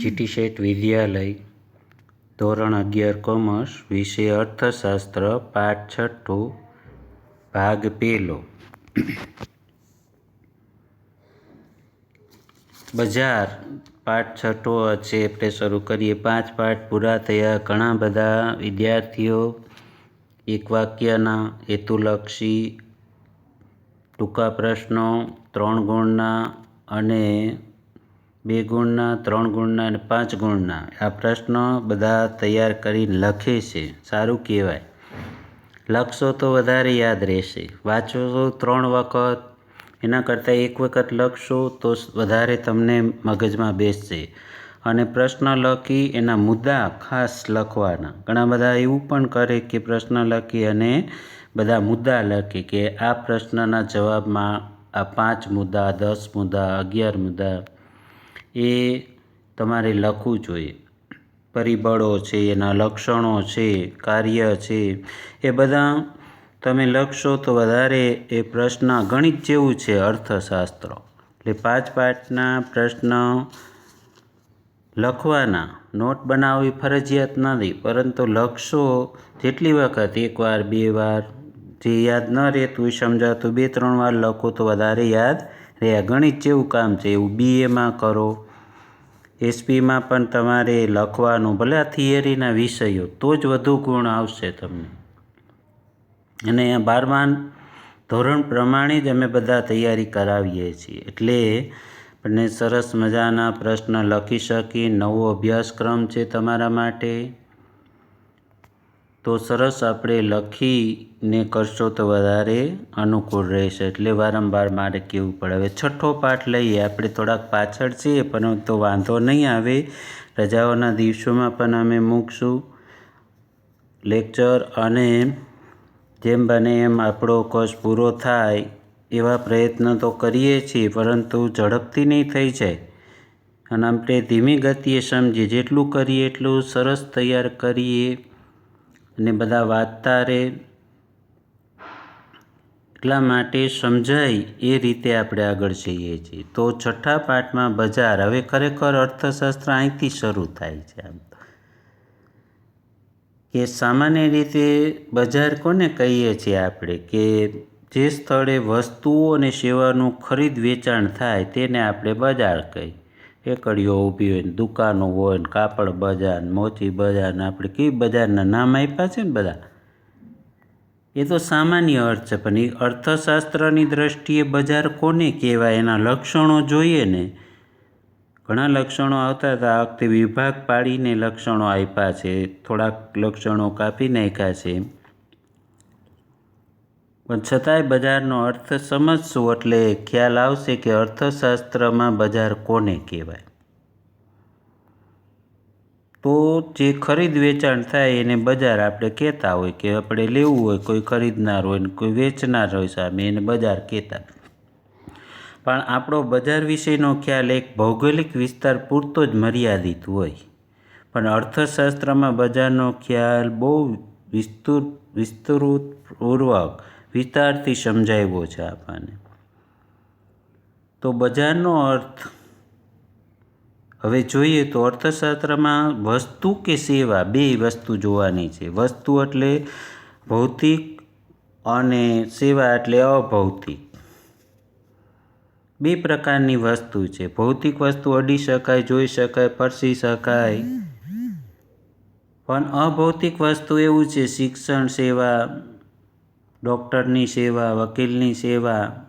GT શેઠ વિદ્યાલય. ધોરણ અગિયાર, commerce, વિષય અર્થશાસ્ત્ર, પાઠ છઠ્ઠું, ભાગ પહેલો બજાર. પાઠ છઠ્ઠો છે, આપણે શરૂ કરીએ. પાંચ પાઠ પૂરા થયા. ઘણા બધા વિદ્યાર્થીઓ એક વાક્યના હેતુલક્ષી ટૂંકા પ્રશ્નો, ત્રણ ગુણના અને બે ગુણના, ત્રણ ગુણના અને પાંચ ગુણના. આ પ્રશ્નો બધા તૈયાર કરીને લખે છે. સારું કહેવાય. લખશો તો વધારે યાદ રહેશે. વાંચો તો ત્રણ વખત, એના કરતાં એક વખત લખશો તો વધારે તમને મગજમાં બેસશે. અને પ્રશ્ન લખી એના મુદ્દા ખાસ લખવાના. ઘણા બધા એવું પણ કરે કે પ્રશ્ન લખી અને બધા મુદ્દા લખે કે આ પ્રશ્નના જવાબમાં આ પાંચ મુદ્દા, દસ મુદ્દા, અગિયાર મુદ્દા એ તમારે લખવું જોઈએ. પરિબળો છે, એના લક્ષણો છે, કાર્ય છે, એ બધા તમે લખશો તો વધારે એ પ્રશ્ન ગણિત જેવું છે અર્થશાસ્ત્ર. એટલે પાંચ પાઠના પ્રશ્ન લખવાના. નોટ બનાવવી ફરજિયાત નથી, પરંતુ લખશો જેટલી વખત એકવાર બે વાર, જે યાદ ન રહેતું સમજાતું બે, ત્રણ વાર લખો તો વધારે યાદ રહે ગણિત જેવું કામ છે, એવું બીએમાં કરો. એસપીમાં પણ તમારે લખવાનું, ભલે આ થિયરીના વિષયો, તો જ વધુ ગુણ આવશે તમને. અને બારમા ધોરણ પ્રમાણે જ અમે બધા તૈયારી કરાવીએ છીએ. એટલે આપણને સરસ મજાના પ્રશ્ન લખી શકી નવો અભ્યાસક્રમ છે તમારા માટે. તો સરસ આપણે લખીને કરશો તો વધારે અનુકૂળ રહેશે. એટલે વારંવાર મારે કહેવું પડે. હવે છઠ્ઠો પાઠ લઈએ. આપણે થોડાક પાછળ છીએ, પરંતુ વાંધો નહીં આવે. રજાઓના દિવસોમાં પણ અમે મૂકશું લેક્ચર અને જેમ બને એમ આપણો કોર્સ પૂરો થાય એવા પ્રયત્ન તો કરીએ છીએ, પરંતુ ઝડપથી નહીં થઈ જાય. અને આપણે ધીમી ગતિએ સમજીએ. જેટલું કરીએ એટલું સરસ તૈયાર કરીએ. અને બધા વાંચતા રહે એટલા માટે સમજાય એ રીતે આપણે આગળ જઈએ છીએ. તો છઠ્ઠા પાઠમાં બજાર, હવે ખરેખર અર્થશાસ્ત્ર અહીંથી શરૂ થાય છે આમ. કે સામાન્ય રીતે બજાર કોને કહીએ છીએ આપણે? કે જે સ્થળે વસ્તુઓ અને સેવાનું ખરીદ વેચાણ થાય તેને આપણે બજાર કહીએ. એકડીઓ ઊભી હોય ને દુકાનો હોય ને કાપડ બજાર મોચી બજાર ને આપણે કેવી બજારના નામ આપ્યા છે ને બધા? એ તો સામાન્ય અર્થ છે, પણ એ અર્થશાસ્ત્રની દ્રષ્ટિએ બજાર કોને કહેવાય? એના લક્ષણો જોઈએ ને. ઘણા લક્ષણો આવતા હતા. આ વખતે વિભાગ પાડીને લક્ષણો આપ્યા છે. થોડાક લક્ષણો કાપી નાખ્યા છે. પણ છતાંય બજારનો અર્થ સમજશું એટલે ખ્યાલ આવશે કે અર્થશાસ્ત્રમાં બજાર કોને કહેવાય. તો જે ખરીદ વેચાણ થાય એને બજાર આપણે કહેતા હોય કે આપણે લેવું હોય, કોઈ ખરીદનાર હોય ને કોઈ વેચનાર હોય સામે એને બજાર કહેતા. પણ આપણો બજાર વિશેનો ખ્યાલ એક ભૌગોલિક વિસ્તાર પૂરતો જ મર્યાદિત હોય. પણ અર્થશાસ્ત્રમાં બજારનો ખ્યાલ બહુ વિસ્તૃત વિસ્તૃત, પૂર્વક વિસ્તારથી સમજાવ્યો છે આપણને. તો બજારનો અર્થ હવે જોઈએ તો અર્થશાસ્ત્રમાં વસ્તુ કે સેવા બે વસ્તુ જોવાની છે. વસ્તુ એટલે ભૌતિક અને સેવા એટલે અભૌતિક. બે પ્રકારની વસ્તુ છે. ભૌતિક વસ્તુ અડી શકાય જોઈ શકાય પરસી શકાય. પણ અભૌતિક વસ્તુ એવું છે શિક્ષણ સેવા ડૉક્ટરની સેવા, વકીલની સેવા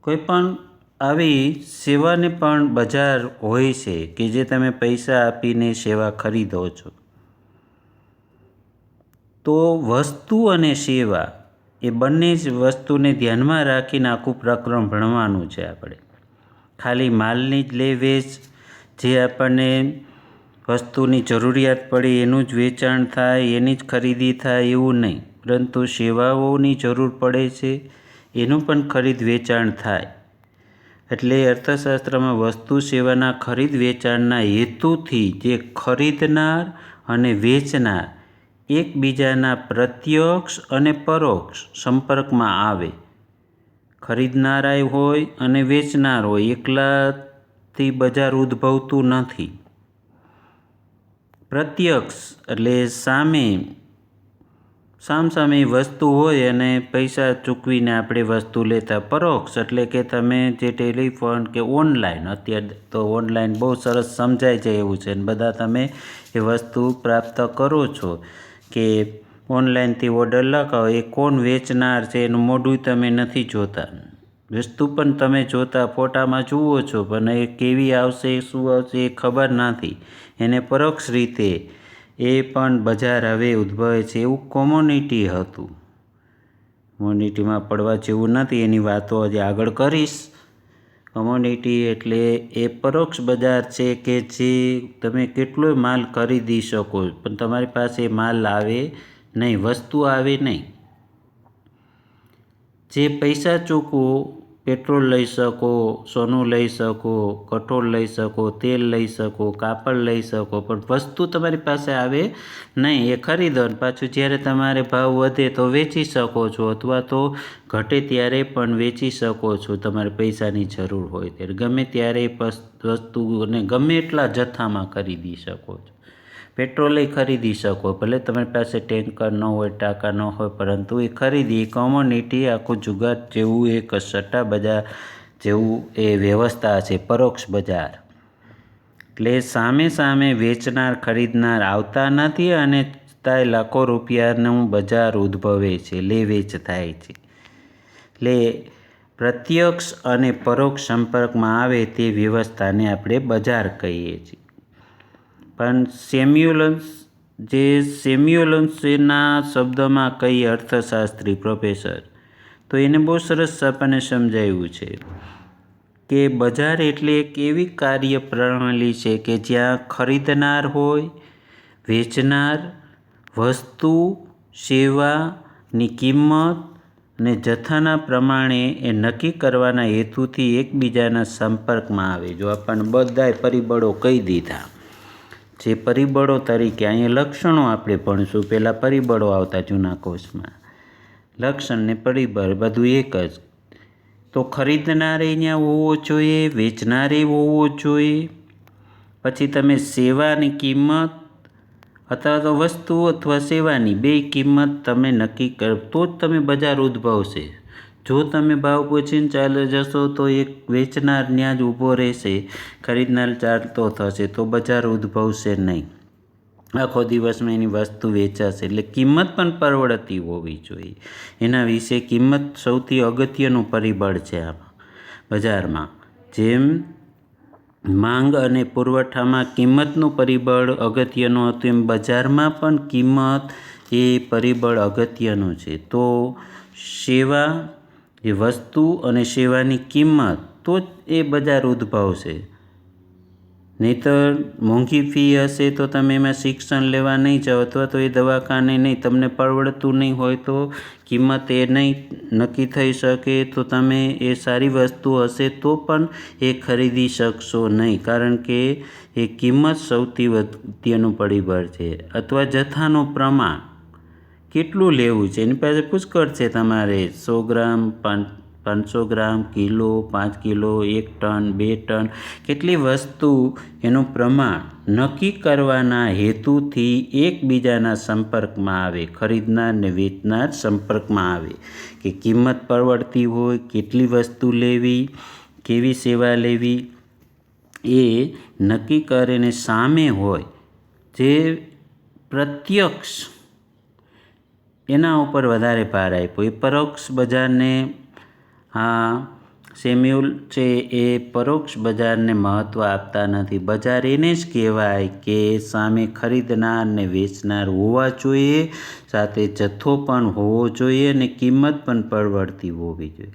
કોઈપણ આવી સેવાને પણ બજાર હોય છે કે જે તમે પૈસા આપીને સેવા ખરીદો છો. તો વસ્તુ અને સેવા એ બંને જ વસ્તુને ધ્યાનમાં રાખીને આખું પ્રકરણ ભણવાનું છે આપણે. ખાલી માલની જ લે વેચ, જે આપણને વસ્તુની જરૂરિયાત પડે એનું જ વેચાણ થાય, એની જ ખરીદી થાય એવું નહીં. પરંતુ સેવાઓની જરૂર પડે છે, એનું પણ ખરીદ વેચાણ થાય. એટલે અર્થશાસ્ત્રમાં વસ્તુ સેવાના ખરીદ વેચાણના હેતુથી જે ખરીદનાર અને વેચનાર એકબીજાના પ્રત્યક્ષ અને પરોક્ષ સંપર્કમાં આવે. ખરીદનારાય હોય અને વેચનાર હોય, એકલાથી બજાર ઉદ્ભવતું નથી. પ્રત્યક્ષ એટલે સામે સામસામે વસ્તુ હોય અને પૈસા ચૂકવીને આપણે વસ્તુ લેતા પરોક્ષ. એટલે કે તમે જે ટેલિફોન કે ઓનલાઈન, અત્યારે તો ઓનલાઈન બહુ સરસ સમજાય છે એવું છે. ને બધા તમે એ વસ્તુ પ્રાપ્ત કરો છો કે ઓનલાઈનથી ઓર્ડર લખાવો એ કોણ વેચનાર છે એનું મોઢું તમે નથી જોતા. વસ્તુ પણ તમે જોતા, ફોટામાં જુઓ છો, પણ એ કેવી આવશે, શું આવશે એ ખબર નથી. એને પરોક્ષ રીતે એ પણ બજાર હવે ઉદ્ભવે છે એવું કોમ્યુનિટી હતું. કોમ્યુનિટીમાં પડવા જેવું નથી, એની વાતો હજી આગળ કરીશ. કોમ્યુનિટી એટલે એ પરોક્ષ બજાર છે કે જે તમે કેટલોય માલ ખરીદી શકો, પણ તમારી પાસે માલ આવે નહીં, વસ્તુ આવે નહીં. જે પૈસા ચૂકવો પેટ્રોલ લઈ શકો, સોનું લઈ શકો, કઠોળ લઈ શકો, તેલ લઈ શકો, કાપડ લઈ શકો, પણ વસ્તુ તમારી પાસે આવે નહીં. એ ખરીદો ને પાછું જ્યારે તમારે ભાવ વધે તો વેચી શકો છો અથવા તો ઘટે ત્યારે પણ વેચી શકો છો. તમારે પૈસાની જરૂર હોય ત્યારે. ગમે ત્યારે વસ્તુને ગમે એટલા જથ્થામાં ખરીદી શકો છો. પેટ્રોલે ખરીદી શકો, ભલે તમારી પાસે ટેન્કર ન હોય, ટાંકા ન હોય, પરંતુ એ ખરીદી કોમોનિટી આખું જુગાર જેવું એક સટ્ટા બજાર જેવું, એ વ્યવસ્થા છે, પરોક્ષ બજાર. એટલે સામે સામે વેચનાર, ખરીદનાર આવતા નથી અને છતાંય લાખો રૂપિયાનું બજાર ઉદ્ભવે છે, લે વેચ થાય છે. એટલે પ્રત્યક્ષ અને પરોક્ષ સંપર્કમાં આવે તે વ્યવસ્થાને આપણે બજાર કહીએ છીએ. પણ સેમ્યુલન્સ, જે સેમ્યુલન્સના શબ્દમાં કઈ અર્થશાસ્ત્રી પ્રોફેસર? તો એને બહુ સરસ આપણને સમજાવ્યું છે કે બજાર એટલે એક એવી કાર્ય પ્રણાલી છે કે જ્યાં ખરીદનાર હોય, વેચનાર, વસ્તુ સેવાની કિંમત અને જથ્થાના પ્રમાણે એ નક્કી કરવાના હેતુથી એકબીજાના સંપર્કમાં આવે. જો આપણને બધાય પરિબળો કહી દીધા. જે પરિબળો તરીકે અહીંયા લક્ષણો આપણે ભણશું. પહેલાં પરિબળો આવતા જૂના કોષમાં લક્ષણ ને પરિબળ બધું એક જ. તો ખરીદનારે અહીંયા હોવો જોઈએ, વેચનારે હોવો જોઈએ. પછી તમે સેવાની કિંમત અથવા તો વસ્તુ અથવા સેવાની બે કિંમત તમે નક્કી કરો, તો જ તમે બજાર ઉદ્ભવશે. જો તમે ભાવ પૂછીને ચાલે જશો તો એક વેચનાર ત્યાં જ ઊભો રહેશે. ખરીદનાર ચાલતો થશે તો બજાર ઉદ્ભવશે નહીં. આખો દિવસમાં એની વસ્તુ વેચાશે એટલે કિંમત પણ પરવડતી હોવી જોઈએ. એના વિશે કિંમત સૌથી અગત્યનું પરિબળ છે આમાં. બજારમાં જેમ માંગ અને પુરવઠામાં કિંમતનું પરિબળ અગત્યનું હતું એમ બજારમાં પણ કિંમત એ પરિબળ અગત્યનું છે. તો સેવા એ વસ્તુ અને સેવાની કિંમત, તો જ એ બજાર ઉદ્ભવશે. નહીંતર મોંઘી ફી હશે તો તમે એમાં શિક્ષણ લેવા નહીં જાઓ અથવા તો એ દવાખાને નહીં, તમને પરવડતું નહીં હોય તો કિંમત એ નહીં નક્કી થઈ શકે તો તમે એ સારી વસ્તુ હશે તો પણ એ ખરીદી શકશો નહીં. કારણ કે એ કિંમત સૌથી અગત્યનું પરિબળ છે. અથવા જથ્થાનું પ્રમાણ. કેટલું લેવું છે? એની પાસે પુષ્કળ છે તમારે. સો ગ્રામ પાંચ પાંચસો ગ્રામ, કિલો, પાંચ કિલો, એક ટન, બે ટન. કેટલી વસ્તુ એનું પ્રમાણ નક્કી કરવાના હેતુથી એકબીજાના સંપર્કમાં આવે, ખરીદનાર ને વેચનાર સંપર્કમાં આવે. કે કિંમત પરવડતી હોય, કેટલી વસ્તુ લેવી, કેવી સેવા લેવી, એ નક્કી કરીને સામે હોય જે પ્રત્યક્ષ એના ઉપર વધારે ભાર આપ્યો. એ પરોક્ષ બજારને આ સેમ્યુલ છે, એ પરોક્ષ બજારને મહત્ત્વ આપતા નથી. બજાર એને જ કહેવાય કે સામે ખરીદનાર ને વેચનાર હોવા જોઈએ, સાથે જથ્થો પણ હોવો જોઈએ અને કિંમત પણ પરવડતી હોવી જોઈએ.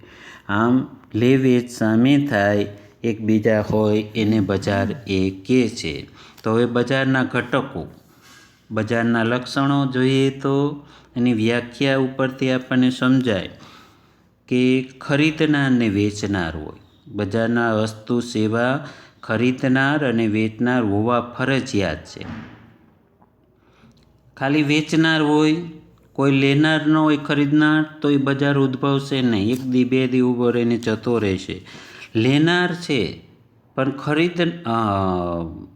આમ, લે વેચ સામે થાય, એકબીજા હોય, એને બજાર એ કહે છે. તો હવે બજારના ઘટકો. બજારના લક્ષણો જોઈએ તો એની વ્યાખ્યા ઉપરથી આપણને સમજાય કે ખરીદનાર ને વેચનાર હોય. બજારના વસ્તુ, સેવા ખરીદનાર અને વેચનાર હોવા ફરજિયાત છે. ખાલી વેચનાર હોય, કોઈ લેનાર ન હોય ખરીદનાર તો એ બજાર ઉદ્ભવશે નહીં. એક દી, બે દી ઊભો રહીને જતો રહેશે. લેનાર છે પણ ખરીદ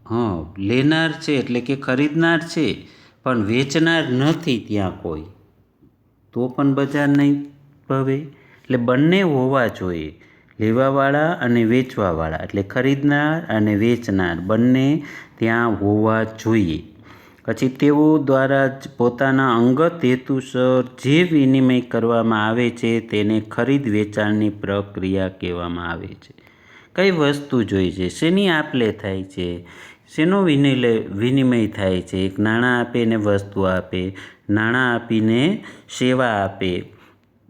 હં, લેનાર છે એટલે કે ખરીદનાર છે, પણ વેચનાર નથી ત્યાં કોઈ. તો પણ બજાર નહીં ભવે. એટલે બંને હોવા જોઈએ. લેવાવાળા અને વેચવાવાળા. એટલે ખરીદનાર અને વેચનાર. બંને ત્યાં હોવા જોઈએ. પછી તેઓ દ્વારા જ પોતાના અંગત હેતુસર જે વિનિમય કરવામાં આવે છે તેને ખરીદ વેચાણની પ્રક્રિયા કહેવામાં આવે છે. કઈ વસ્તુ જોઈ છે? શેની આપલે થાય છે? શેનો વિનિલય વિનિમય થાય છે? એક નાણાં આપે ને વસ્તુ આપે, નાણાં આપીને સેવા આપે,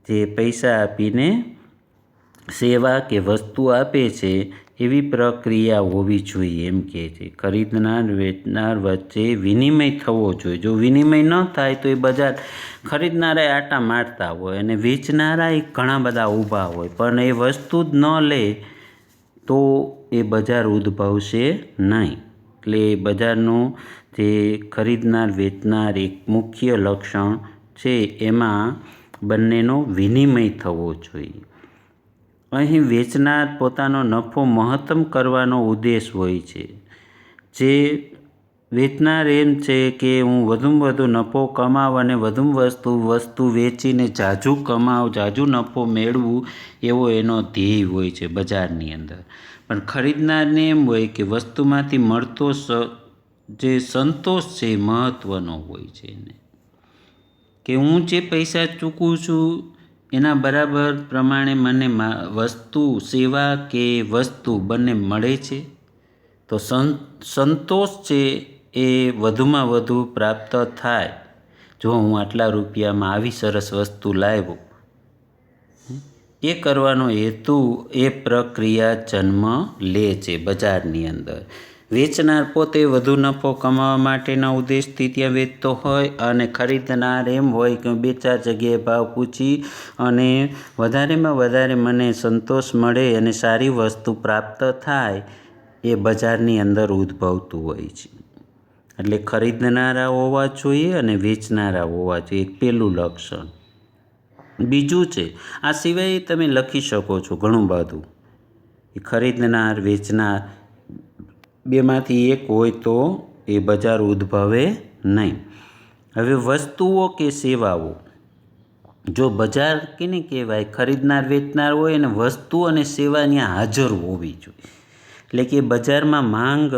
જે પૈસા આપીને સેવા કે વસ્તુ આપે છે, એવી પ્રક્રિયા હોવી જોઈએ એમ કહે છે. ખરીદનાર, વેચનાર વચ્ચે વિનિમય થવો જોઈએ. જો વિનિમય ન થાય તો એ બજાર ખરીદનારા આટા મારતા હોય અને વેચનારા એ ઘણા બધા ઊભા હોય. પણ એ વસ્તુ જ ન લે તો એ બજાર ઉદ્ભવશે નહીં. એટલે બજારનું જે ખરીદનાર, વેચનાર એક મુખ્ય લક્ષણ છે, એમાં બંનેનો વિનિમય થવો જોઈએ. અહીં વેચનાર પોતાનો નફો મહત્તમ કરવાનો ઉદ્દેશ હોય છે, જે વેચનાર એમ છે કે હું વધુમાં વધુ નફો કમાવ અને વધુમાં વસ્તુ વસ્તુ વેચીને જાજુ કમાવ, જાજુ નફો મેળવું એવો એનો ધ્યેય હોય છે બજારની અંદર. પણ ખરીદનારને એમ હોય કે વસ્તુમાંથી મળતો સ, જે સંતોષ છે એ મહત્ત્વનો હોય છે એને. કે હું જે પૈસા ચૂકું છું, એના બરાબર પ્રમાણે મને વસ્તુ, સેવા કે વસ્તુ બંને મળે છે? તો સંતોષ છે એ વધુમાં વધુ પ્રાપ્ત થાય. જો હું આટલા રૂપિયામાં આવી સરસ વસ્તુ લાવ્યો, એ કરવાનો હેતુ એ પ્રક્રિયા જન્મ લે છે બજારની અંદર. વેચનાર પોતે વધુ નફો કમાવા માટેના ઉદ્દેશથી ત્યાં વેચતો હોય અને ખરીદનાર એમ હોય કે બે ચાર જગ્યાએ ભાવ પૂછી અને વધારેમાં વધારે મને સંતોષ મળે અને સારી વસ્તુ પ્રાપ્ત થાય, એ બજારની અંદર ઉદ્ભવતું હોય છે. એટલે ખરીદનારા હોવા જોઈએ અને વેચનારા હોવા જોઈએ, એક પહેલું લક્ષણ. બીજું છે, આ સિવાય તમે લખી શકો છો ઘણું બધું. એ ખરીદનાર, વેચનાર, બેમાંથી એક હોય તો એ બજાર ઉદ્ભવે નહીં. હવે વસ્તુઓ કે સેવાઓ. જો બજાર કેને કહેવાય, ખરીદનાર, વેચનાર હોય અને વસ્તુ અને સેવા ત્યાં હાજર હોવી જોઈએ. એટલે કે બજારમાં માંગ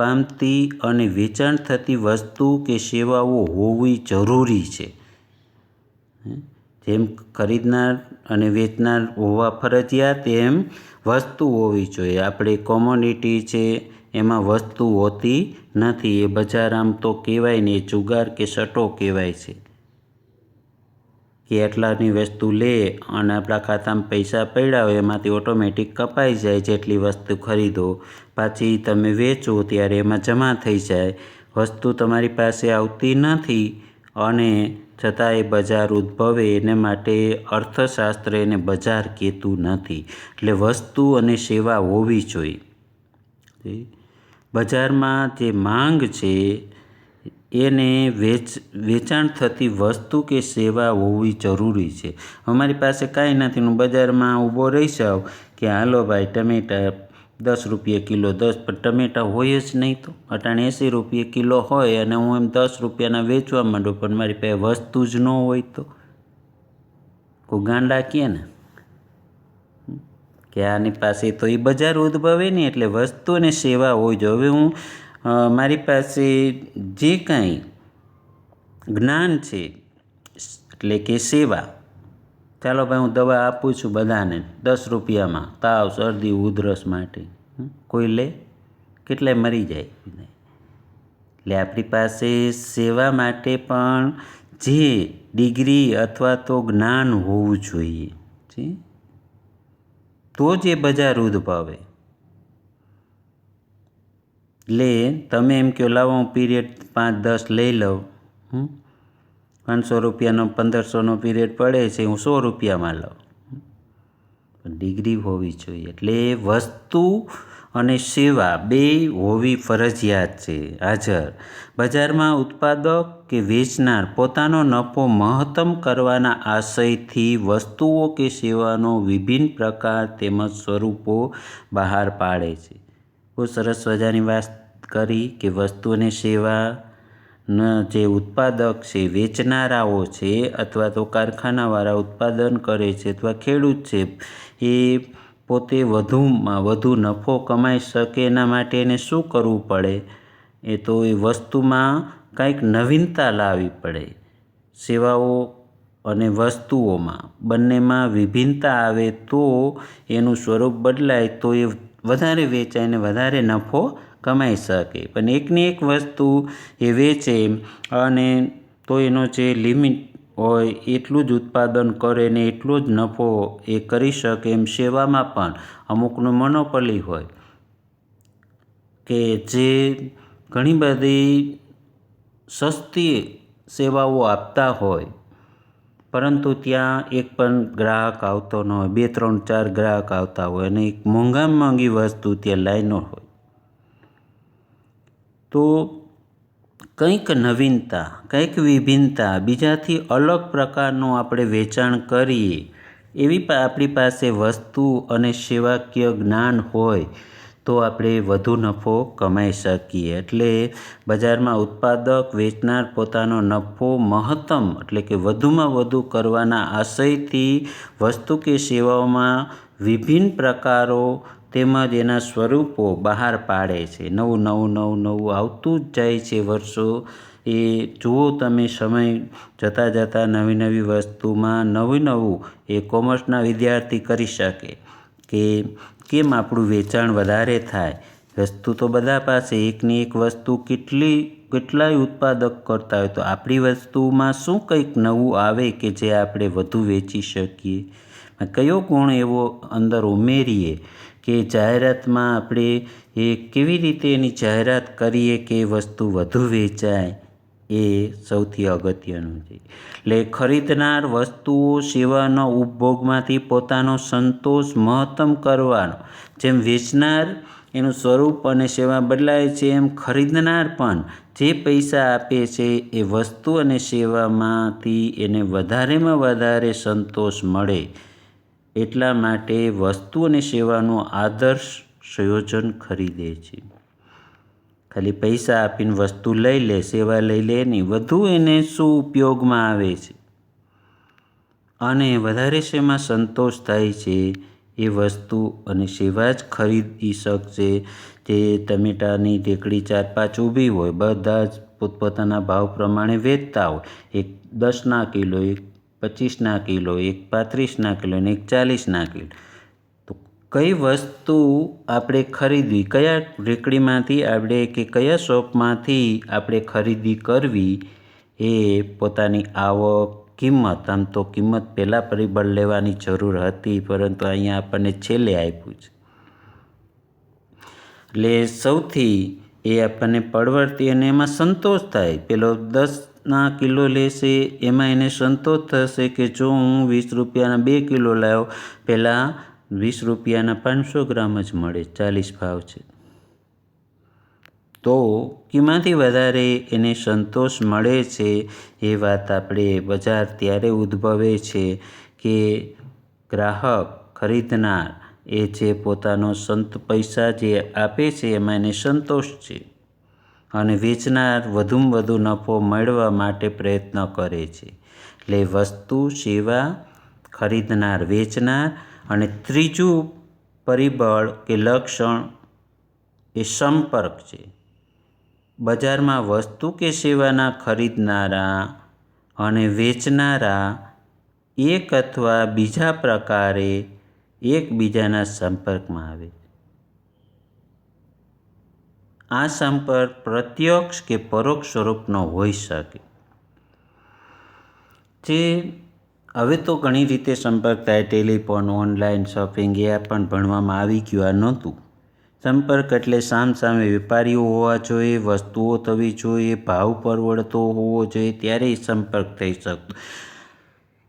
પામતી અને વેચાણ થતી વસ્તુ કે સેવાઓ હોવી જરૂરી છે. જેમ ખરીદનાર અને વેચનાર હોવા ફરજિયાત, એમ વસ્તુ હોવી જોઈએ. આપણે કોમોડિટી છે, એમાં વસ્તુ હોતી નથી. એ બજાર આમ તો કહેવાય ને, એ જુગાર કે સટ્ટો કહેવાય છે. કે આટલાની વસ્તુ લે અને આપણા ખાતામાં પૈસા પડ્યા હોય, એમાંથી ઓટોમેટિક કપાઈ જાય જેટલી વસ્તુ ખરીદો. પાછી તમે વેચો ત્યારે એમાં જમા થઈ જાય. વસ્તુ તમારી પાસે આવતી નથી અને છતાં એ બજાર ઉદ્ભવે એને માટે અર્થશાસ્ત્ર એને બજાર કહેતું નથી. એટલે વસ્તુ અને સેવા હોવી જોઈએ. બજારમાં જે માંગ છે એને વેચ, વેચાણ થતી વસ્તુ કે સેવા હોવી જરૂરી છે. અમારી પાસે કાંઈ નથી. હું બજારમાં ઊભો રહી જાઉં કે હાલો ભાઈ, ટમેટા દસ રૂપિયા કિલો દસ, પણ ટમેટા હોય જ નહીં તો. અટાણે એંસી રૂપિયા કિલો હોય અને હું એમ દસ રૂપિયાના વેચવા માંડું, પણ મારી પાસે વસ્તુ જ ન હોય તો. કોઈ ગાંડા કહે ને? કે આની પાસે તો એ બજાર ઉદ્ભવે ને એટલે વસ્તુ અને સેવા હોય જો. હવે હું મારી પાસે જે કાંઈ જ્ઞાન છે, એટલે કે સેવા, ચાલો ભાઈ હું દવા આપું છું બધાને, દસ રૂપિયામાં, તાવ, શરદી, ઉધરસ માટે કોઈ લે? કેટલાય મરી જાય એટલે આપણી પાસે સેવા માટે પણ જે ડિગ્રી અથવા તો જ્ઞાન હોવું જોઈએ તો જ એ બજાર ઉદ્ભવે. એટલે તમે એમ કહો, લાવો હું પીરિયડ પાંચ, દસ લઈ લઉં. પાંચસો રૂપિયાનો, પંદરસોનો પીરિયડ પડે છે, હું સો રૂપિયામાં લઉં. ડિગ્રી હોવી જોઈએ. એટલે વસ્તુ અને સેવા બે હોવી ફરજિયાત છે. હાજર. બજારમાં ઉત્પાદક કે વેચનાર પોતાનો નફો મહત્તમ કરવાના આશયથી વસ્તુઓ કે સેવાનો વિભિન્ન પ્રકાર તેમજ સ્વરૂપો બહાર પાડે છે. બહુ સરસ મજાની વાત કરી કે વસ્તુ અને સેવાના જે ઉત્પાદક છે, વેચનારાઓ છે અથવા તો કારખાનાવાળા ઉત્પાદન કરે છે અથવા ખેડૂત છે, એ પોતે વધુમાં વધુ નફો કમાઈ શકે એના માટે એને શું કરવું પડે? એ તો એ વસ્તુમાં કંઈક નવીનતા લાવવી પડે સેવાઓ અને વસ્તુઓમાં. બંનેમાં વિભિન્નતા આવે તો એનું સ્વરૂપ બદલાય તો એ વધારે વેચાય ને વધારે નફો કમાઈ શકે. પણ એકની એક વસ્તુ એ વેચે અને તો એનો જે લિમિટ હોય, એટલું જ ઉત્પાદન કરે ને એટલો જ નફો એ કરી શકે એમ સેવામાં પણ અમુકનું મોનોપલી હોય કે જે ઘણી બધી સસ્તી સેવાઓ આપતા હોય પરંતુ ત્યાં એક પણ ગ્રાહક આવતો ન હોય. બે, ત્રણ, ચાર ગ્રાહક આવતા હોય અને એક મોંઘામાં મોંઘી વસ્તુ ત્યાં લાઈનો હોય. તો કંઈક નવીનતા, કંઈક વિભિન્નતા, બીજાથી અલગ પ્રકારનું આપણે વેચાણ કરીએ, એવી આપણી પાસે વસ્તુ અને સેવાકીય જ્ઞાન હોય તો આપણે વધુ નફો કમાઈ શકીએ. એટલે બજારમાં ઉત્પાદક વેચનાર પોતાનો નફો મહત્તમ, એટલે કે વધુમાં વધુ કરવાના આશયથી વસ્તુ કે સેવાઓમાં વિભિન્ન પ્રકારો તેમજ એના સ્વરૂપો બહાર પાડે છે. નવું નવું નવું નવું આવતું જ જાય છે વર્ષો. એ જુઓ તમે સમય જતાં જતાં નવી નવી વસ્તુમાં નવું નવું એ કોમર્સના વિદ્યાર્થી કરી શકે કે કેમ આપણું વેચાણ વધારે થાય? વસ્તુ તો બધા પાસે એકની એક વસ્તુ કેટલી, કેટલાય ઉત્પાદક કરતા હોય તો આપણી વસ્તુમાં શું કંઈક નવું આવે કે જે આપણે વધુ વેચી શકીએ? કયો ગુણ એવો અંદર ઉમેરીએ કે જાહેરાતમાં આપણે એ કેવી રીતે એની જાહેરાત કરીએ કે વસ્તુ વધુ વેચાય? એ સૌથી અગત્યનું છે. એટલે ખરીદનાર વસ્તુઓ સેવાના ઉપભોગમાંથી પોતાનો સંતોષ મહત્તમ કરવાનો, જેમ વેચનાર એનું સ્વરૂપ અને સેવા બદલાય છે, એમ ખરીદનાર પણ જે પૈસા આપે છે એ વસ્તુ અને સેવામાંથી એને વધારેમાં વધારે સંતોષ મળે એટલા માટે વસ્તુ અને સેવાનું આદર્શ સંયોજન ખરીદે છે. ખાલી પૈસા આપીને વસ્તુ લઈ લે, સેવા લઈ લે નહીં વધુ એને શું ઉપયોગમાં આવે છે? અને વધારે શેમાં સંતોષ થાય છે એ વસ્તુ અને સેવા જ ખરીદી શકશે. જે ટમેટાની ઢેકડી ચાર પાંચ ઊભી હોય, બધા જ પોતપોતાના ભાવ પ્રમાણે વેચતા હોય. એક દસના કિલો, એક પચીસના કિલો, એક પાંત્રીસના કિલો અને એક ચાલીસના કિલો. કઈ વસ્તુ આપણે ખરીદવી, કયા રેકડીમાંથી આપણે કે કયા શોપમાંથી આપણે ખરીદી કરવી એ પોતાની આવક, કિંમત, આમ તો કિંમત પહેલાં પરિબળ લેવાની જરૂર હતી, પરંતુ અહીંયા આપણને છેલ્લે આપ્યું છે. એટલે સૌથી એ આપણને પડવડતી અને એમાં સંતોષ થાય. પેલો દસના કિલો લેશે, એમાં એને સંતોષ થશે કે જો હું વીસ રૂપિયાના બે કિલો લાવ્યો, પહેલાં વીસ રૂપિયાના પાંચસો ગ્રામ જ મળે, ચાલીસ ભાવ છે. તો કીમાંથી વધારે એને સંતોષ મળે છે એ વાત આપણે બજાર ત્યારે ઉદ્ભવે છે કે ગ્રાહક ખરીદનાર એ જે પોતાનો સંત પૈસા જે આપે છે એમાં એને સંતોષ છે અને વેચનાર વધુમાં વધુ નફો મેળવવા માટે પ્રયત્ન કરે છે. એટલે વસ્તુ, સેવા, ખરીદનાર, વેચનાર અને ત્રીજું પરિબળ કે લક્ષણ એ સંપર્ક છે. બજારમાં વસ્તુ કે સેવાના ખરીદનારા અને વેચનારા એક અથવા બીજા પ્રકારે એકબીજાના સંપર્કમાં આવે આ સંપર્ક પ્રત્યક્ષ કે પરોક્ષ સ્વરૂપનો હોઈ શકે. જે હવે તો ઘણી રીતે સંપર્ક થાય, ટેલિફોન, ઓનલાઈન શોપિંગ, એ પણ ભણવામાં આવી ગયું નહોતું. સંપર્ક એટલે સામસામે વેપારીઓ હોવા જોઈએ, વસ્તુઓ થવી જોઈએ, ભાવ પરવડતો હોવો જોઈએ ત્યારે સંપર્ક થઈ શકતો.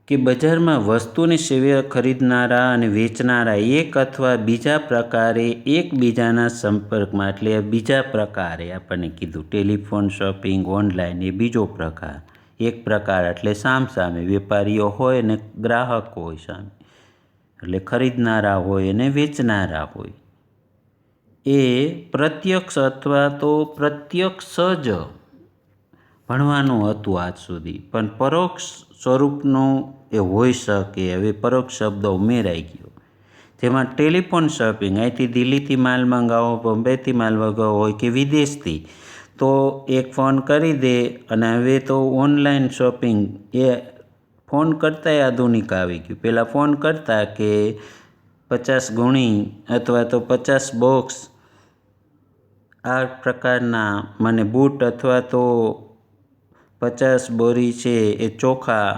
કે બજારમાં વસ્તુની સેવા ખરીદનારા અને વેચનારા એક અથવા બીજા પ્રકારે એકબીજાના સંપર્કમાં, એટલે બીજા પ્રકારે આપણને કીધું, ટેલિફોન શોપિંગ, ઓનલાઈન, એ બીજો પ્રકાર. એક પ્રકાર એટલે સામસામે વેપારીઓ હોય અને ગ્રાહક હોય સામે. એટલે ખરીદનારા હોય અને વેચનારા હોય. એ પ્રત્યક્ષ અથવા તો પ્રત્યક્ષ જ ભણવાનું હતું આજ સુધી. પણ પરોક્ષ સ્વરૂપનું એ હોઈ શકે. હવે પરોક્ષ શબ્દ ઉમેરાઈ ગયો. જેમાં ટેલિફોન શોપિંગ અહીંથી દિલ્હીથી માલ મંગાવો બોમ્બેથી માલ મંગાવો હોય કે વિદેશથી તો એક ફોન કરી દે અને હવે તો ઓનલાઈન શોપિંગ એ ફોન કરતાંય આધુનિક આવી ગયું. પહેલાં ફોન કરતા કે પચાસ ગુણી અથવા તો પચાસ બોક્સ આ પ્રકારના મને બૂટ અથવા તો પચાસ બોરી છે એ ચોખા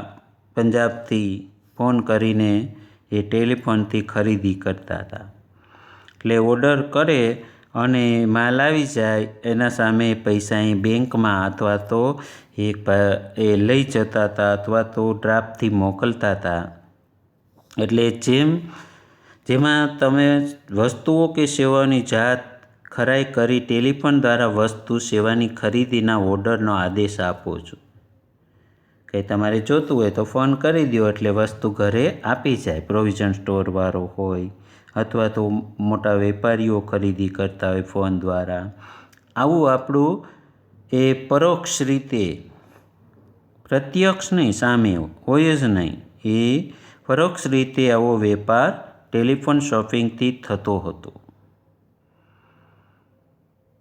પંજાબથી ફોન કરીને એ ટેલિફોનથી ખરીદી કરતા હતા. એટલે ઓર્ડર કરે અને માલ આવી જાય, એના સામે પૈસા અહીં બેંકમાં અથવા તો એ એ લઈ જતા હતા અથવા તો ડ્રાફ્ટથી મોકલતા હતા. એટલે જેમ, જેમાં તમે વસ્તુઓ કે સેવાની જાત ખરાઈ કરી ટેલિફોન દ્વારા વસ્તુ સેવાની ખરીદીના ઓર્ડરનો આદેશ આપો છો. કે તમારે જોતું હોય તો ફોન કરી દો એટલે વસ્તુ ઘરે આપી જાય, પ્રોવિઝન સ્ટોરવાળો હોય. અથવા તો મોટા વેપારીઓ ખરીદી કરતા હોય ફોન દ્વારા. આવું આપણું એ પરોક્ષ રીતે પ્રત્યક્ષ નહીં, સામે હોય જ નહીં. એ પરોક્ષ રીતે આવો વેપાર ટેલિફોન શોપિંગથી થતો હતો.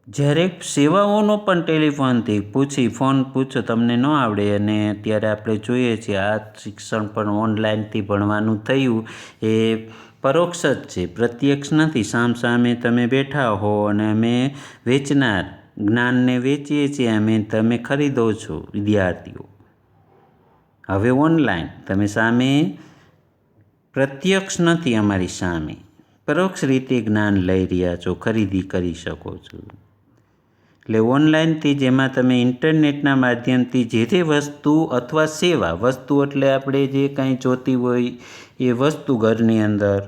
જ્યારે સેવાઓનો પણ ટેલિફોનથી પૂછી, ફોન પૂછો, તમને ન આવડે અને અત્યારે આપણે જોઈએ છીએ આ શિક્ષણ પણ ઓનલાઈનથી ભણવાનું થયું. એ પરોક્ષ જ છે. પ્રત્યક્ષ નથી. સામ સામે તમે બેઠા હો અને અમે વેચનાર જ્ઞાનને વેચીએ છીએ. અમે તમે ખરીદો છો, વિદ્યાર્થીઓ. હવે ઓનલાઈન તમે સામે પ્રત્યક્ષ નથી અમારી સામે. પરોક્ષ રીતે જ્ઞાન લઈ રહ્યા છો. ખરીદી કરી શકો છો. એટલે ઓનલાઈનથી જેમાં તમે ઇન્ટરનેટના માધ્યમથી જે તે વસ્તુ અથવા સેવા, વસ્તુ એટલે આપણે જે કાંઈ જોતી હોય એ વસ્તુ ઘરની અંદર.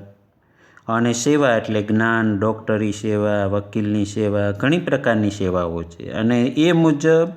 અને સેવા એટલે જ્ઞાન, ડૉક્ટરી સેવા, વકીલની સેવા, ઘણી પ્રકારની સેવાઓ છે. અને એ મુજબ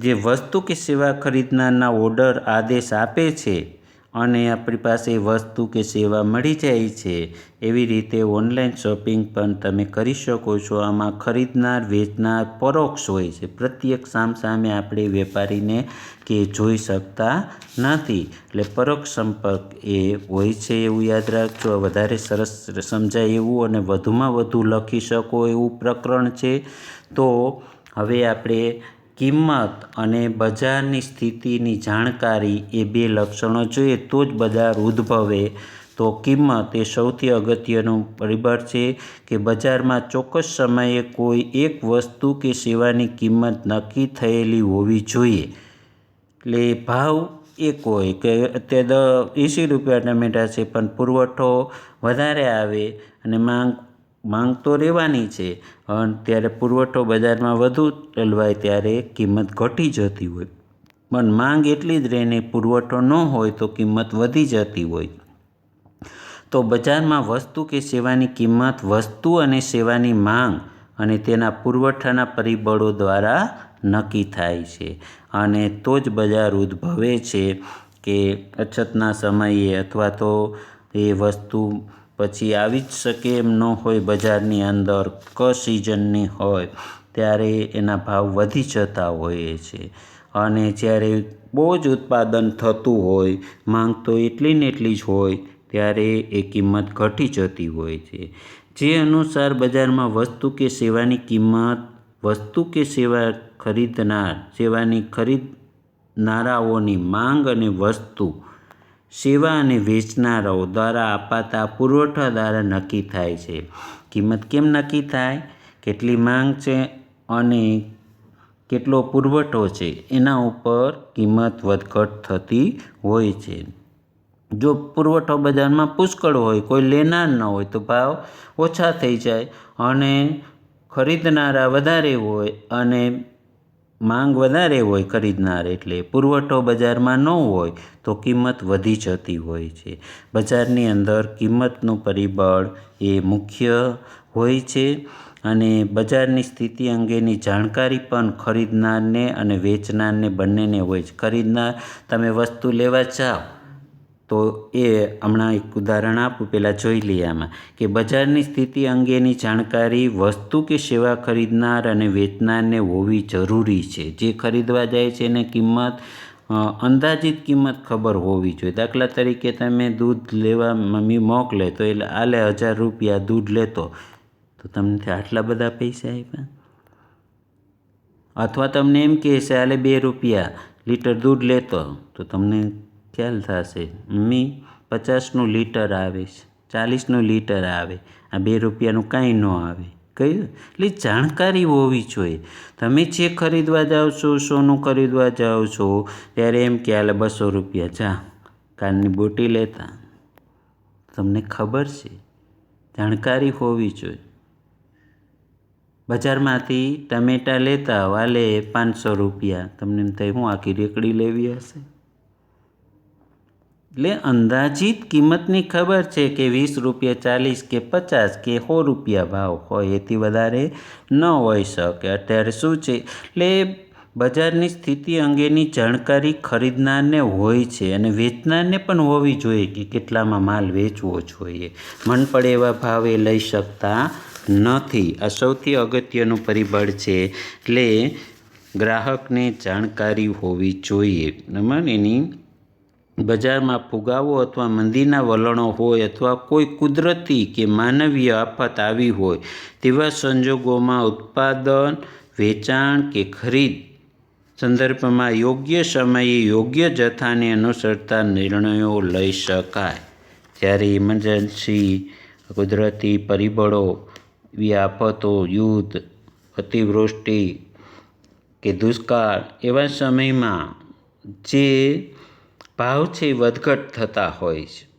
જે વસ્તુ કે સેવા ખરીદનારના ઓર્ડર આદેશ આપે છે અને આપણી પાસે વસ્તુ કે સેવા મળી જાય છે, એવી રીતે ઓનલાઈન શોપિંગ પણ તમે કરી શકો છો. આમાં ખરીદનાર, વેચનાર પરોક્ષ હોય છે. પ્રત્યક્ષ સામસામે આપણે વેપારીને કે જોઈ શકતા નથી. એટલે પરોક્ષ સંપર્ક એ હોય છે એવું યાદ રાખજો. વધારે સરસ સમજાય એવું અને વધુમાં વધુ લખી શકો એવું પ્રકરણ છે. તો હવે આપણે કિંમત અને બજારની સ્થિતિની જાણકારી એ બે લક્ષણો જોઈએ તો જ બજાર ઉદ્ભવે. તો કિંમત એ સૌથી અગત્યનું પરિબળ છે કે બજારમાં ચોક્કસ સમયે કોઈ એક વસ્તુ કે સેવાની કિંમત નક્કી થયેલી હોવી જોઈએ. એટલે ભાવ એક હોય કે અત્યારે એંસી રૂપિયા ટમેટા છે, પણ પુરવઠો વધારે આવે અને માંગ માંગ તો રહેવાની છે અને ત્યારે પુરવઠો બજારમાં વધુ ટલવાય ત્યારે કિંમત ઘટી જતી હોય. પણ માંગ એટલી જ રહીને પુરવઠો ન હોય તો કિંમત વધી જતી હોય. તો બજારમાં વસ્તુ કે સેવાની કિંમત, વસ્તુ અને સેવાની માંગ અને તેના પુરવઠાના પરિબળો દ્વારા નક્કી થાય છે. અને તો જ બજાર ઉદ્ભવે છે કે અછતના સમયે અથવા તો એ વસ્તુ પછી આવી જ શકે એમ ન હોય, બજારની અંદર ક સિઝનની હોય, ત્યારે એના ભાવ વધી જતા હોય છે. અને જ્યારે બહુ જ ઉત્પાદન થતું હોય, માંગ તો એટલી ને એટલી જ હોય, ત્યારે એ કિંમત ઘટી જતી હોય છે. જે અનુસાર બજારમાં વસ્તુ કે સેવાની કિંમત, વસ્તુ કે સેવા ખરીદનાર, સેવાની ખરીદનારાઓની માંગ અને વસ્તુ સેવા અને વેચનારાઓ દ્વારા અપાતા પુરવઠા દ્વારા નક્કી થાય છે. કિંમત કેમ નક્કી થાય? કેટલી માંગ છે અને કેટલો પુરવઠો છે? એના ઉપર કિંમત વધઘટ થતી હોય છે. જો પુરવઠો બજારમાં પુષ્કળ હોય, કોઈ લેનાર ન હોય, તો ભાવ ઓછા થઈ જાય અને ખરીદનારા વધારે હોય અને માંગ વધારે હોય ખરીદનાર એટલે પુરવઠો બજારમાં ન હોય તો કિંમત વધી જતી હોય છે. બજારની અંદર કિંમતનું પરિબળ એ મુખ્ય હોય છે અને બજારની સ્થિતિ અંગેની જાણકારી પણ ખરીદનારને અને વેચનારને બંનેને હોય છે. ખરીદનાર, તમે વસ્તુ લેવા જાઓ તો એ હમણાં એક ઉદાહરણ આપું પહેલાં જોઈ લઈએ આમાં, કે બજારની સ્થિતિ અંગેની જાણકારી વસ્તુ કે સેવા ખરીદનાર અને વેચનારને હોવી જરૂરી છે. જે ખરીદવા જાય છે એને કિંમત અંદાજિત કિંમત ખબર હોવી જોઈએ. દાખલા તરીકે તમે દૂધ લેવા મમ્મી મોકલે, તો એટલે આલે હજાર રૂપિયા દૂધ લેતો. તો તમને આટલા બધા પૈસા આપ્યા અથવા તમને એમ કહે છે, આલે બે રૂપિયા લીટર દૂધ લેતો. તો તમને ખ્યાલ થશે? મમ્મી પચાસનું લીટર આવે, ચાલીસનું લીટર આવે. આ બે રૂપિયાનું કાંઈ ન આવે. કયું એટલે જાણકારી હોવી જોઈએ. તમે જે ખરીદવા જાઓ છો, સોનું ખરીદવા જાઓ છો, ત્યારે એમ કે હાલે બસો રૂપિયા જા, કાનની બોટી લેતા. તમને ખબર છે? જાણકારી હોવી જોઈએ. બજારમાંથી ટમેટાં લેતા, વાલે પાંચસો રૂપિયા. તમને એમ થાય, હું આખી રેકડી લેવી હશે? એટલે અંદાજિત કિંમતની ખબર છે કે વીસ રૂપિયા ચાલીસ કે પચાસ કે સો રૂપિયા ભાવ હોય એથી વધારે ન હોઈ શકે. અત્યારે શું છે? એટલે બજારની સ્થિતિ અંગેની જાણકારી ખરીદનારને હોય છે અને વેચનારને પણ હોવી જોઈએ કે કેટલામાં માલ વેચવો જોઈએ. મન પડે એવા ભાવે લઈ શકતા નથી. આ સૌથી અગત્યનું પરિબળ છે એટલે ગ્રાહકને જાણકારી હોવી જોઈએ. એની બજારમાં ફુગાવો અથવા મંદીના વલણો હોય અથવા કોઈ કુદરતી કે માનવીય આફત આવી હોય, તેવા સંજોગોમાં ઉત્પાદન, વેચાણ કે ખરીદ સંદર્ભમાં યોગ્ય સમયે યોગ્ય જથ્થાને અનુસરતા નિર્ણયો લઈ શકાય. જ્યારે ઇમરજન્સી કુદરતી પરિબળો, એવી આફતો, યુદ્ધ, અતિવૃષ્ટિ કે દુષ્કાળ એવા સમયમાં જે ભાવ છે વધઘટ થતા હોય છે.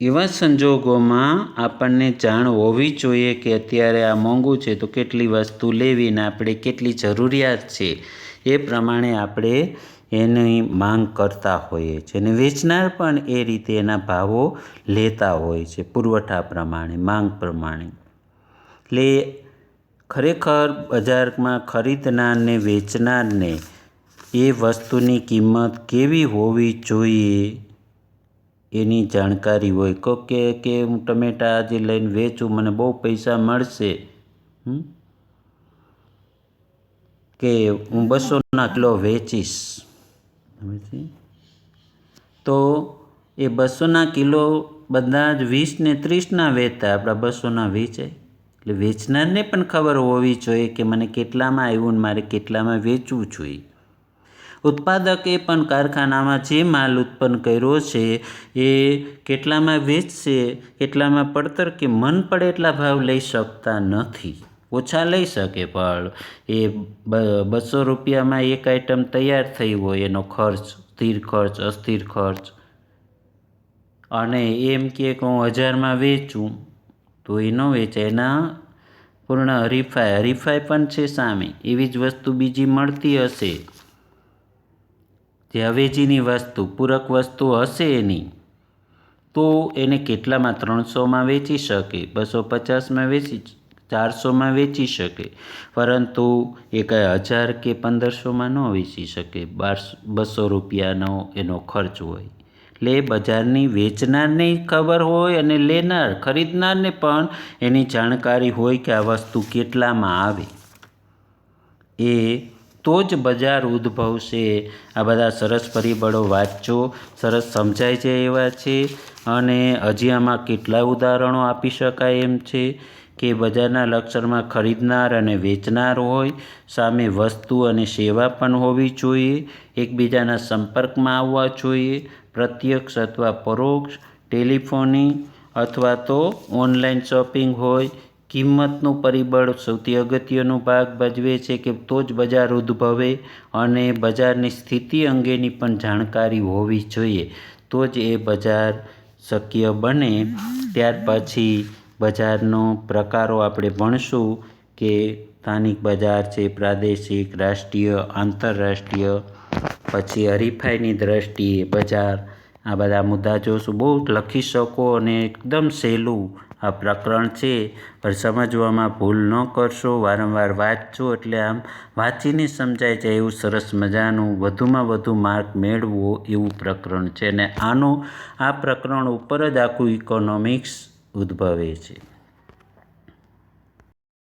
એવા સંજોગોમાં આપણને જાણ હોવી જોઈએ કે અત્યારે આ મોંઘું છે તો કેટલી વસ્તુ લેવી ને આપણે કેટલી જરૂરિયાત છે એ પ્રમાણે આપણે એની માંગ કરતા હોઈએ છીએ અને વેચનાર પણ એ રીતે એના ભાવો લેતા હોય છે પુરવઠા પ્રમાણે, માંગ પ્રમાણે. એટલે ખરેખર બજારમાં ખરીદનારને વેચનારને એ વસ્તુની કિંમત કેવી હોવી જોઈએ એની જાણકારી હોય. કો કે કે હું ટમેટા આજે લઈને વેચું, મને બહુ પૈસા મળશે? કે હું બસોના કિલો વેચીશ. તો એ બસોના કિલો બધા જ વીસ ને ત્રીસના વેચતા, આપણા બસોના વેચાય. એટલે વેચનારને પણ ખબર હોવી જોઈએ કે મને કેટલામાં આવ્યું ને મારે કેટલામાં વેચવું જોઈએ. ઉત્પાદકે પણ કારખાનામાં જે માલ ઉત્પન્ન કર્યો છે, એ કેટલામાં વેચશે, કેટલામાં પડતર કે મન પડે એટલા ભાવ લઈ શકતા નથી. ઓછા લઈ શકે, પણ એ બસો રૂપિયામાં એક આઈટમ તૈયાર થઈ હોય, એનો ખર્ચ, સ્થિર ખર્ચ, અસ્થિર ખર્ચ. અને એમ કે હું હજારમાં વેચું, તો એ ન વેચાય એના પૂર્ણ હરીફાઈ હરીફાઈ પણ છે સામે. એવી જ વસ્તુ બીજી મળતી હશે. જે અવેજીની વસ્તુ, પૂરક વસ્તુ હશે એની? તો એને કેટલામાં ત્રણસોમાં વેચી શકે બસો પચાસમાં વેચી ચારસોમાં વેચી શકે, પરંતુ એ કાંઈ હજાર કે પંદરસોમાં ન વેચી શકે બારસો બસો રૂપિયાનો એનો ખર્ચ હોય. એટલે બજારની વેચનારને ખબર હોય અને લેનાર, ખરીદનારને પણ એની જાણકારી હોય કે આ વસ્તુ કેટલામાં આવે. એ તો જ બજાર ઉદ્ભવશે. આ બધા સરસ પરિબળો વાંચો સરસ સમજાય છે એવા છે અને હજી આમાં કેટલા ઉદાહરણો આપી શકાય એમ છે કે બજારના લક્ષણમાં ખરીદનાર અને વેચનાર હોય, સામે વસ્તુ અને સેવા પણ હોવી જોઈએ, એકબીજાના સંપર્કમાં આવવા જોઈએ, પ્રત્યક્ષ અથવા પરોક્ષ ટેલિફોની અથવા તો ઓનલાઈન શોપિંગ હોય કિંમતનું પરિબળ સૌથી અગત્યનો ભાગ ભજવે છે કે તો જ બજાર ઉદ્ભવે અને બજારની સ્થિતિ અંગેની પણ જાણકારી હોવી જોઈએ. તો જ એ બજાર શક્ય બને. ત્યાર પછી બજારનો પ્રકારો આપણે ભણશું કે સ્થાનિક બજાર છે, પ્રાદેશિક, રાષ્ટ્રીય, આંતરરાષ્ટ્રીય, પછી હરીફાઈની દ્રષ્ટિએ બજાર. આ બધા મુદ્દા જોશું. બહુ લખી શકો અને એકદમ સહેલું આ પ્રકરણ છે. પણ સમજવામાં ભૂલ ન કરશો. વારંવાર વાંચશો એટલે આમ વાંચીને સમજાય જાય એવું સરસ મજાનું વધુમાં વધુ માર્ક મેળવો એવું પ્રકરણ છે. અને આનું આ પ્રકરણ ઉપર જ આખું ઇકોનોમિક્સ ઉદ્ભવે છે.